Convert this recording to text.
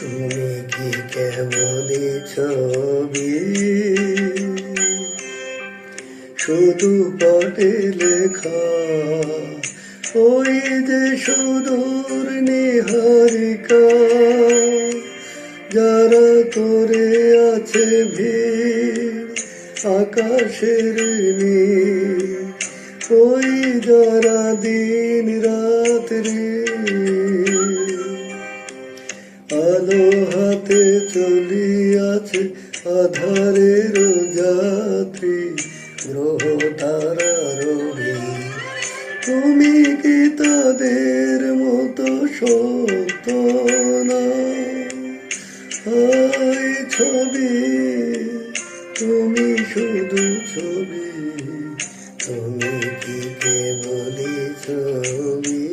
তুমি কি কেমনই ছবি? শুধু পটে লেখা, ওই যে সুদূর নিহারিকা, যারা করে আছে ভিড় আকাশের নীল, ওই যারা দিন রাত্রি আলো হাতে চলিয়াছে আধারের যাত্রী, গ্রহ তারা তুমি কি তাদের মতো সত্য না ছবি, তুমি শুধু ছবি, তুমি কি কেবলই ছবি?